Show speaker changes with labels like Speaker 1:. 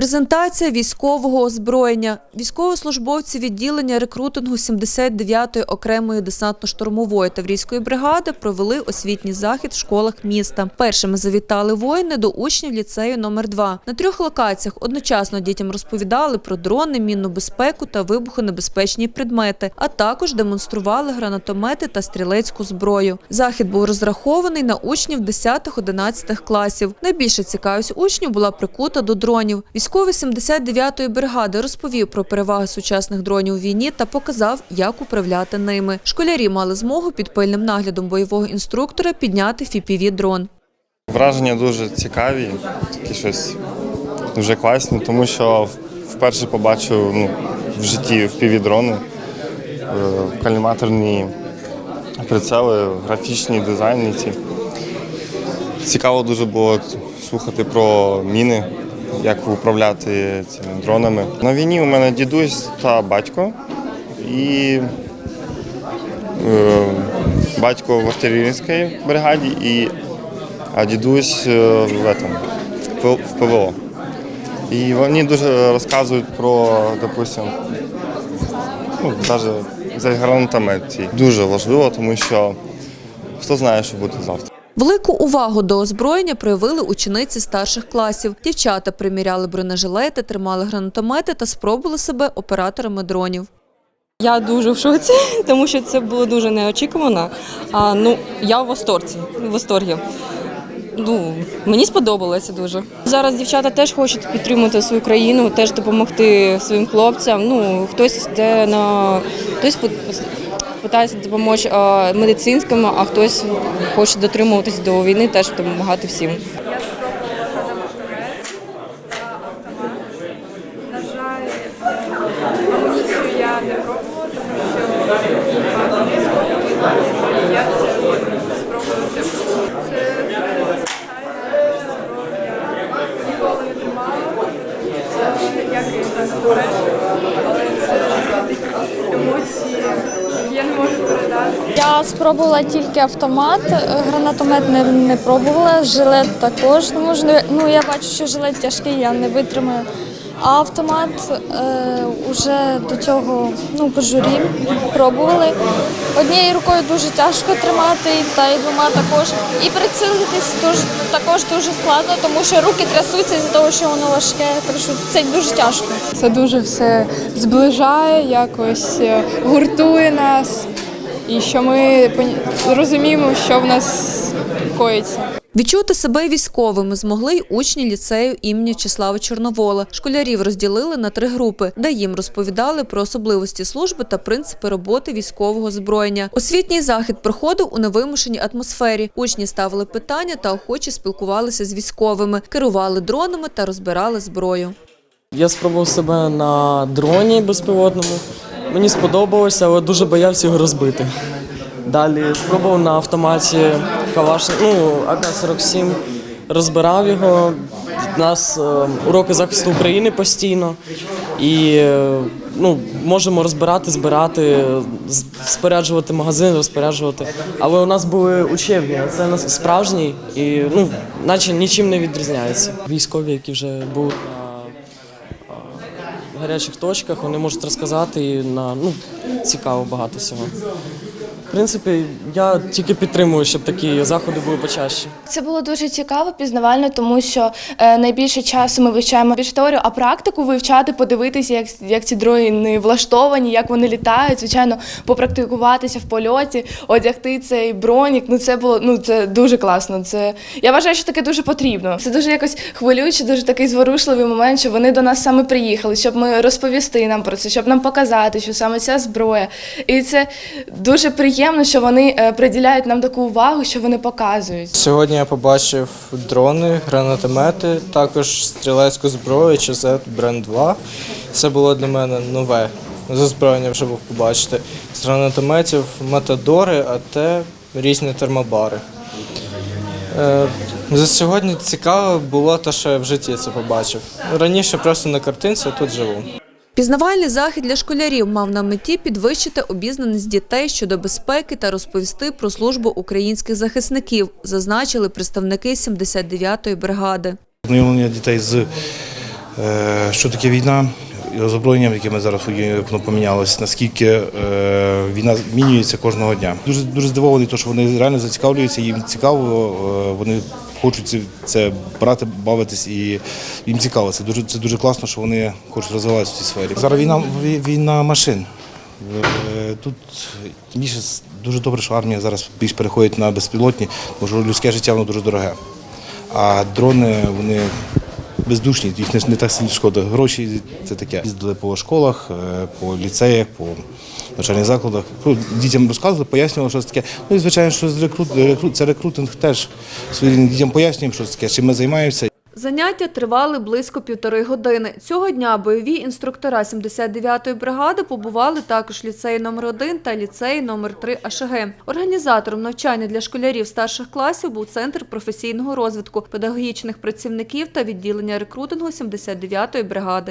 Speaker 1: Презентація військового озброєння. Військовослужбовці відділення рекрутингу 79-ї окремої десантно-штурмової таврійської бригади провели освітній захід в школах міста. Першими завітали воїни до учнів ліцею номер 2 На трьох локаціях одночасно дітям розповідали про дрони, мінну безпеку та вибухонебезпечні предмети, а також демонстрували гранатомети та стрілецьку зброю. Захід був розрахований на учнів 10-11 класів. Найбільша цікавість учнів була прикута до дронів. Військовий 79-ї бригади розповів про переваги сучасних дронів у війні та показав, як управляти ними. Школярі мали змогу під пильним наглядом бойового інструктора підняти fpv дрон.
Speaker 2: Враження дуже цікаві, такі щось дуже класні, тому що вперше побачив ну, в житті впівдрони, каліматорні прицели, графічні дизайниці. Цікаво дуже було слухати про міни, як управляти цими дронами. На війні у мене дідусь та батько. І е, батько в артилерійській бригаді, і, а дідусь е, в, этом, в ПВО. І вони дуже розказують про, допустим, ну, навіть за гранатомет. Дуже важливо, тому що хто знає, що буде завтра.
Speaker 1: Велику увагу до озброєння проявили учениці старших класів. Дівчата приміряли бронежилети, тримали гранатомети та спробували себе операторами дронів.
Speaker 3: Я дуже в шоці, тому що це було дуже неочікувано. А, ну, я в восторці, в восторгі. Ну, мені сподобалося дуже. Зараз дівчата теж хочуть підтримати свою країну, теж допомогти своїм хлопцям. Ну, хтось йде на хтось питається допомогти медицинському, а хтось хоче дотримуватись до війни, теж допомагати всім.
Speaker 4: На жаль, амуніцію я не пробувала, тому що багато військових я це спробувати. Це звичайна зброя. Ніколи не тримала. Це як і так але це такі емоції. Я не можу передати.
Speaker 5: Я спробувала тільки автомат, е, гранатомет не, не пробувала, жилет також. Тому що ну, я бачу, що жилет тяжкий, я не витримаю. А автомат е, уже до цього ну, по журі пробували. Однією рукою дуже тяжко тримати, та й двома також. І прицілитись дуже, також дуже складно, тому що руки трясуться з-за того, що воно важке. Так це дуже тяжко.
Speaker 6: Це дуже все зближає, якось е, гуртує нас, і що ми розуміємо, що в нас коїться.
Speaker 1: Відчути себе військовими змогли й учні ліцею імені Числава Чорновола. Школярів розділили на три групи, де їм розповідали про особливості служби та принципи роботи військового озброєння. Освітній захід проходив у невимушеній атмосфері. Учні ставили питання та охоче спілкувалися з військовими, керували дронами та розбирали зброю.
Speaker 7: Я спробував себе на дроні безпілотному. Мені сподобалося, але дуже боявся його розбити. Далі спробував на автоматі Калашник, ну, АК-47, розбирав його. У нас е, уроки захисту України постійно. І е, ну, можемо розбирати, збирати, споряджувати магазин, розпоряджувати. Але у нас були учебні, а це у нас справжній і ну, наче нічим не відрізняється. Військові, які вже були гарячих точках, вони можуть розказати на ну, цікаво багато всього. Принципі, я тільки підтримую, щоб такі заходи були почаще.
Speaker 8: Це було дуже цікаво, пізнавально, тому що е, найбільше часу ми вивчаємо більше теорію, а практику вивчати, подивитися, як, як ці дрони влаштовані, як вони літають. Звичайно, попрактикуватися в польоті, одягти цей бронік. Ну це було ну це дуже класно. Це я вважаю, що таке дуже потрібно. Це дуже якось хвилююче, дуже такий зворушливий момент, що вони до нас саме приїхали, щоб ми розповісти нам про це, щоб нам показати, що саме ця зброя. І це дуже приємно, що вони е, приділяють нам таку увагу, що вони показують.
Speaker 9: Сьогодні я побачив дрони, гранатомети, також стрілецьку зброю ЧЗ Бренд 2. Це було для мене нове зазброєння вже був побачити. З гранатометів Матадори, АТ, різні термобари. Е, За сьогодні цікаво було те, що я в житті це побачив. Раніше просто на картинці, а тут живу.
Speaker 1: Пізнавальний захід для школярів мав на меті підвищити обізнаність дітей щодо безпеки та розповісти про службу українських захисників, зазначили представники 79-ї бригади.
Speaker 10: Знайомлення дітей з Е, Що таке війна? І озброєнням, яке ми зараз воно помінялось, наскільки е, війна змінюється кожного дня. Дуже дуже здивований, тому що вони реально зацікавлюються, їм цікаво, е, вони хочуть це, брати, бавитись, і їм цікаво. Це дуже це дуже класно, що вони хочуть розвиватися в цій сфері. Зараз війна війна машин. Е, Тут більше дуже добре, що армія зараз більш переходить на безпілотні, бо людське життя воно дуже дороге. А дрони вони бездушні, їх не, так сильно шкода. Гроші це таке. Їздили по школах, е, по ліцеях, по навчальних закладах. Дітям розказували, пояснювали, що це таке. Ну і звичайно, що це рекрутинг теж своїм дітям пояснюємо, що це таке, чим ми займаємося.
Speaker 1: Заняття тривали близько півтори години. Цього дня бойові інструктора 79-ї бригади побували також ліцеї номер 1 та ліцеї номер 3 АШГ. Організатором навчання для школярів старших класів був центр професійного розвитку педагогічних працівників та відділення рекрутингу 79-ї бригади.